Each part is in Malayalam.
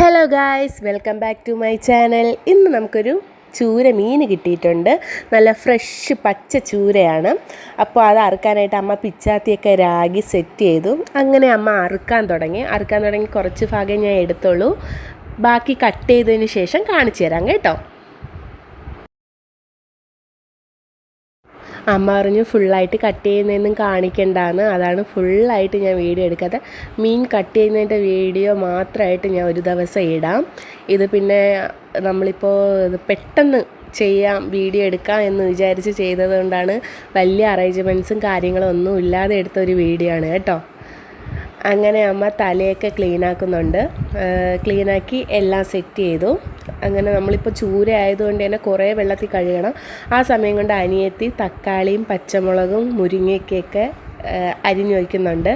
Hello guys welcome back to my channel ഇന്ന് നമുക്കൊരു ചൂര മീൻ കിട്ടിയിട്ടുണ്ട്. നല്ല ഫ്രഷ് പച്ച ചൂരയാണ്. അപ്പോൾ അത് അറുക്കാനായിട്ട് അമ്മ പിച്ചാത്തിയൊക്കെ രാഗി സെറ്റ് ചെയ്തു. അങ്ങനെ അമ്മ അറുക്കാൻ തുടങ്ങി. അറുക്കാൻ തുടങ്ങി കുറച്ച് ഭാഗം ഞാൻ എടുത്തോളൂ. ബാക്കി കട്ട് ചെയ്തതിന് ശേഷം കാണിച്ചു തരാം കേട്ടോ. അമ്മ പറഞ്ഞു ഫുള്ളായിട്ട് കട്ട് ചെയ്യുന്നതൊന്നും കാണിക്കണ്ടാന്ന്. അതാണ് ഫുള്ളായിട്ട് ഞാൻ വീഡിയോ എടുക്കാതെ മീൻ കട്ട് ചെയ്യുന്നതിന്റെ വീഡിയോ മാത്രമായിട്ട് ഞാൻ ഒരു ദിവസം ഇടാം. ഇത് പിന്നെ നമ്മളിപ്പോൾ പെട്ടെന്ന് ചെയ്യാം വീഡിയോ എടുക്കാം എന്ന് വിചാരിച്ച് ചെയ്തതുകൊണ്ടാണ് വലിയ അറേഞ്ച്മെന്റ്സും കാര്യങ്ങളും ഒന്നും ഇല്ലാതെ എടുത്ത ഒരു വീഡിയോ ആണ് കേട്ടോ. അങ്ങനെ അമ്മ തലയൊക്കെ ക്ലീൻ ആക്കുന്നുണ്ട്. ക്ലീനാക്കി എല്ലാം സെറ്റ് ചെയ്തു. അങ്ങനെ നമ്മളിപ്പോൾ ചൂര ആയതുകൊണ്ട് തന്നെ കുറേ വെള്ളത്തിൽ കഴുകണം. ആ സമയം കൊണ്ട് അനിയത്തി തക്കാളിയും പച്ചമുളകും മുരിങ്ങയ്ക്കൊക്കെ അരിഞ്ഞു വയ്ക്കുന്നുണ്ട്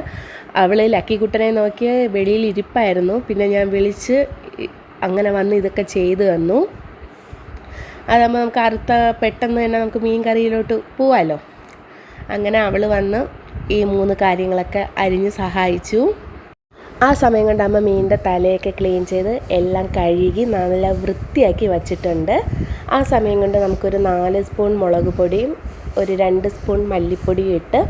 അവൾ ലക്കിക്കുട്ടനെ നോക്കി വെളിയിൽ ഇരിപ്പായിരുന്നു. പിന്നെ ഞാൻ വിളിച്ച് അങ്ങനെ വന്ന് ഇതൊക്കെ ചെയ്തു തന്നു. അതാകുമ്പോൾ നമുക്ക് അറുത്ത പെട്ടെന്ന് തന്നെ നമുക്ക് മീൻ കറിയിലോട്ട് പോവാമല്ലോ അങ്ങനെ അവൾ വന്ന് ഈ മൂന്ന് കാര്യങ്ങളൊക്കെ അരിഞ്ഞ് സഹായിച്ചു. ആ സമയം കൊണ്ട് അമ്മ മീനിന്റെ തലയൊക്കെ ക്ലീൻ ചെയ്ത് എല്ലാം കഴുകി നല്ല വൃത്തിയാക്കി വച്ചിട്ടുണ്ട്. ആ സമയം കൊണ്ട് നമുക്കൊരു നാല് സ്പൂൺ മുളക് പൊടിയും ഒരു രണ്ട് സ്പൂൺ മല്ലിപ്പൊടിയും ഇട്ട്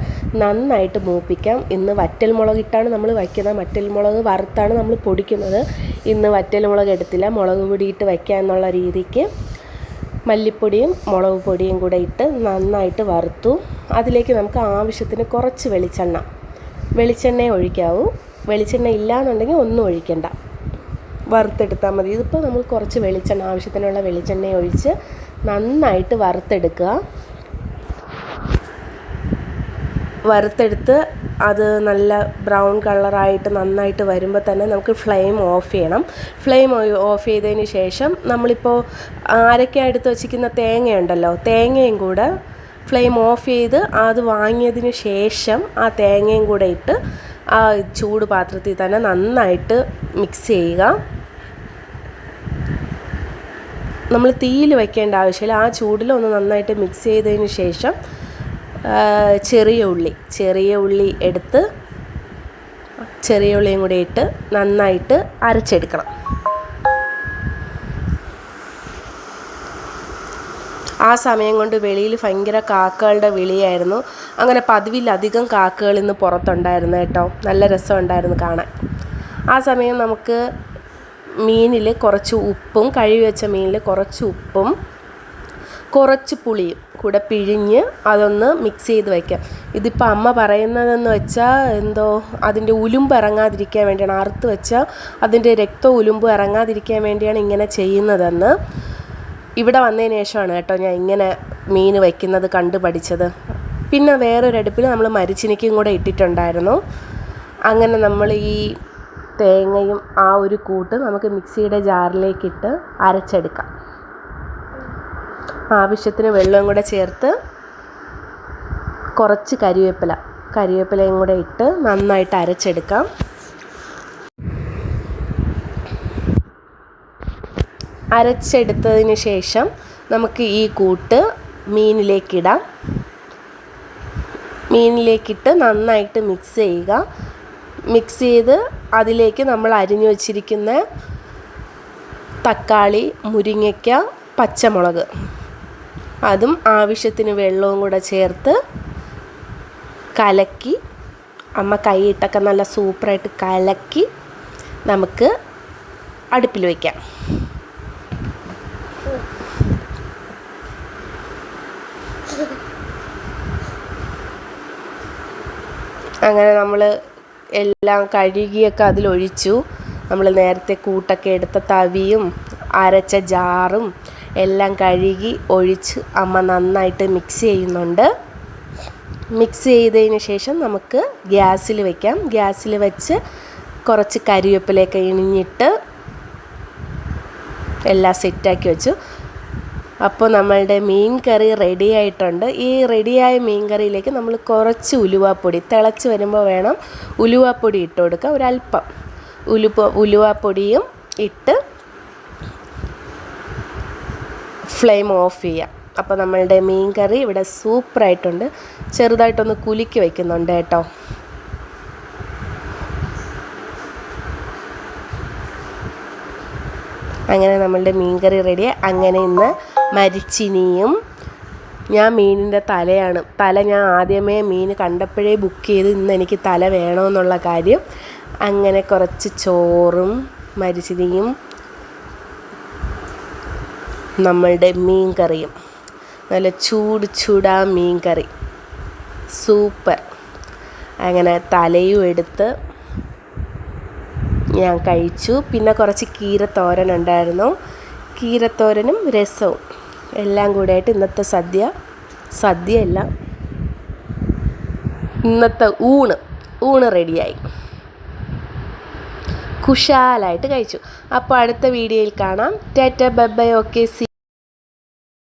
നന്നായിട്ട് മൂപ്പിക്കാം. ഇന്ന് വറ്റൽ മുളക് ഇട്ടാണ് നമ്മൾ വയ്ക്കുന്നത്. വറ്റൽ മുളക് വറുത്താണ് നമ്മൾ പൊടിക്കുന്നത്. ഇന്ന് വറ്റൽ മുളക് എടുത്തില്ല. മുളക് പൊടി ഇട്ട് വയ്ക്കുക എന്നുള്ള രീതിക്ക് മല്ലിപ്പൊടിയും മുളക് പൊടിയും കൂടെ ഇട്ട് നന്നായിട്ട് വറുത്തു. അതിലേക്ക് നമുക്ക് ആവശ്യത്തിന് കുറച്ച് വെളിച്ചെണ്ണ. വെളിച്ചെണ്ണയെ ഒഴിക്കാവൂ. വെളിച്ചെണ്ണ ഇല്ലാന്നുണ്ടെങ്കിൽ ഒന്നും ഒഴിക്കണ്ട. വറുത്തെടുത്താൽ മതി. ഇതിപ്പോൾ നമ്മൾ കുറച്ച് വെളിച്ചെണ്ണ ആവശ്യത്തിനുള്ള വെളിച്ചെണ്ണ ഒഴിച്ച് നന്നായിട്ട് വറുത്തെടുക്കുക. വറുത്തെടുത്ത് അത് നല്ല ബ്രൗൺ കളറായിട്ട് നന്നായിട്ട് വരുമ്പോൾ തന്നെ നമുക്ക് ഫ്ലെയിം ഓഫ് ചെയ്യണം. ഫ്ലെയിം ഓഫ് ചെയ്തതിന് ശേഷം നമ്മളിപ്പോൾ ആരൊക്കെ എടുത്ത് വച്ചിരിക്കുന്ന തേങ്ങയുണ്ടല്ലോ തേങ്ങയും കൂടെ ഫ്ലെയിം ഓഫ് ചെയ്ത് അത് വാങ്ങിയതിന് ശേഷം ആ തേങ്ങയും കൂടെ ഇട്ട് ആ ചൂട് പാത്രത്തിൽ തന്നെ നന്നായിട്ട് മിക്സ് ചെയ്യുക. നമ്മൾ തീയിൽ വയ്ക്കേണ്ട ആവശ്യമില്ല. ആ ചൂടിൽ ഒന്ന് നന്നായിട്ട് മിക്സ് ചെയ്തതിന് ശേഷം ചെറിയ ഉള്ളി ചെറിയ ഉള്ളി എടുത്ത് ചെറിയ ഉള്ളിയും കൂടി ഇട്ട് നന്നായിട്ട് അരച്ചെടുക്കണം. ആ സമയം കൊണ്ട് വെളിയിൽ ഭയങ്കര കാക്കകളുടെ വിളിയായിരുന്നു. അങ്ങനെ പതിവിലധികം കാക്കകൾ ഇന്ന് പുറത്തുണ്ടായിരുന്നു കേട്ടോ. നല്ല രസമുണ്ടായിരുന്നു കാണാൻ. ആ സമയം നമുക്ക് മീനിൽ കുറച്ച് ഉപ്പും കഴുകി വെച്ച മീനിൽ കുറച്ച് ഉപ്പും കുറച്ച് പുളിയും. കൂടെ പിഴിഞ്ഞ് അതൊന്ന് മിക്സ് ചെയ്ത് വയ്ക്കാം ഇതിപ്പോൾ അമ്മ പറയുന്നതെന്ന് വെച്ചാൽ എന്തോ അതിന്റെ ഉലുമ്പ് ഇറങ്ങാതിരിക്കാൻ വേണ്ടിയാണ്. അറുത്ത് വെച്ചാൽ അതിന്റെ രക്തം ഉലുമ്പ് ഇറങ്ങാതിരിക്കാൻ വേണ്ടിയാണ് ഇങ്ങനെ ചെയ്യുന്നതെന്ന് ഇവിടെ വന്നതിന് ശേഷമാണ് കേട്ടോ ഞാൻ ഇങ്ങനെ മീൻ വയ്ക്കുന്നത് കണ്ടു പഠിച്ചത്. പിന്നെ വേറൊരു അടുപ്പിൽ നമ്മൾ മരിച്ചിനിക്കും കൂടെ ഇട്ടിട്ടുണ്ടായിരുന്നു. അങ്ങനെ നമ്മൾ ഈ തേങ്ങയും ആ ഒരു കൂട്ട് നമുക്ക് മിക്സിയുടെ ജാറിലേക്കിട്ട് അരച്ചെടുക്കാം. ആവശ്യത്തിന് വെള്ളവും കൂടെ ചേർത്ത് കുറച്ച് കരിവേപ്പില കരിവേപ്പിലയും കൂടെ ഇട്ട് നന്നായിട്ട് അരച്ചെടുക്കാം. അരച്ചെടുത്തതിന് ശേഷം നമുക്ക് ഈ കൂട്ട് മീനിലേക്കിടാം മീനിലേക്കിട്ട് നന്നായിട്ട് മിക്സ് ചെയ്യുക. മിക്സ് ചെയ്ത് അതിലേക്ക് നമ്മൾ അരിഞ്ഞു വച്ചിരിക്കുന്ന തക്കാളി മുരിങ്ങയ്ക്ക പച്ചമുളക്. അതും ആവശ്യത്തിന് വെള്ളവും കൂടെ ചേർത്ത് കലക്കി അമ്മ കൈയിട്ടൊക്കെ നല്ല സൂപ്പറായിട്ട് കലക്കി നമുക്ക് അടുപ്പിൽ വയ്ക്കാം അങ്ങനെ നമ്മൾ എല്ലാം കഴുകിയൊക്കെ അതിലൊഴിച്ചു. നമ്മൾ നേരത്തെ കൂട്ടൊക്കെ എടുത്ത തവിയും അരച്ച ജാറും എല്ലാം കഴുകി ഒഴിച്ച് അമ്മ നന്നായിട്ട് മിക്സ് ചെയ്യുന്നുണ്ട്. മിക്സ് ചെയ്തതിന് ശേഷം നമുക്ക് ഗ്യാസിൽ വയ്ക്കാം ഗ്യാസിൽ വെച്ച് കുറച്ച് കരിവേപ്പിലയൊക്കെ ഇണിഞ്ഞിട്ട് എല്ലാം സെറ്റാക്കി വെച്ചു. അപ്പോൾ നമ്മളുടെ മീൻ കറി റെഡി ആയിട്ടുണ്ട്. ഈ റെഡിയായ മീൻ കറിയിലേക്ക് നമ്മൾ കുറച്ച് ഉലുവാപ്പൊടി തിളച്ച് വരുമ്പോൾ വേണം ഉലുവാപ്പൊടി ഇട്ട് കൊടുക്കുക ഒരല്പം ഉലുപ്പ ഉലുവാപ്പൊടിയും ഇട്ട് ഫ്ലെയിം ഓഫ് ചെയ്യാം. അപ്പോൾ നമ്മളുടെ മീൻ കറി ഇവിടെ സൂപ്പറായിട്ടുണ്ട്. ചെറുതായിട്ടൊന്ന് കുലുക്കി വയ്ക്കുന്നുണ്ട് കേട്ടോ. അങ്ങനെ നമ്മളുടെ മീൻ കറി റെഡി അങ്ങനെ ഇന്ന് മരിച്ചിനിയും ഞാൻ മീനിന്റെ തലയാണ്. തല ഞാൻ ആദ്യമേ മീൻ കണ്ടപ്പോഴേ ബുക്ക് ചെയ്ത് ഇന്ന് എനിക്ക് തല വേണമെന്നുള്ള കാര്യം. അങ്ങനെ കുറച്ച് ചോറും മരിച്ചിനിയും നമ്മളുടെ മീൻ കറിയും നല്ല ചൂട് ചൂടാ മീൻ കറി സൂപ്പർ. അങ്ങനെ തലയും എടുത്ത് ഞാൻ കഴിച്ചു. പിന്നെ കുറച്ച് കീരത്തോരൻ ഉണ്ടായിരുന്നു. കീരത്തോരനും രസവും. എല്ലാം കൂടെയായിട്ട് ഇന്നത്തെ സദ്യ സദ്യയല്ല ഇന്നത്തെ ഊണ് ഊണ് റെഡിയായി. കുശാലായിട്ട് കഴിച്ചു. അപ്പോൾ അടുത്ത വീഡിയോയിൽ കാണാം. Tata bye okay C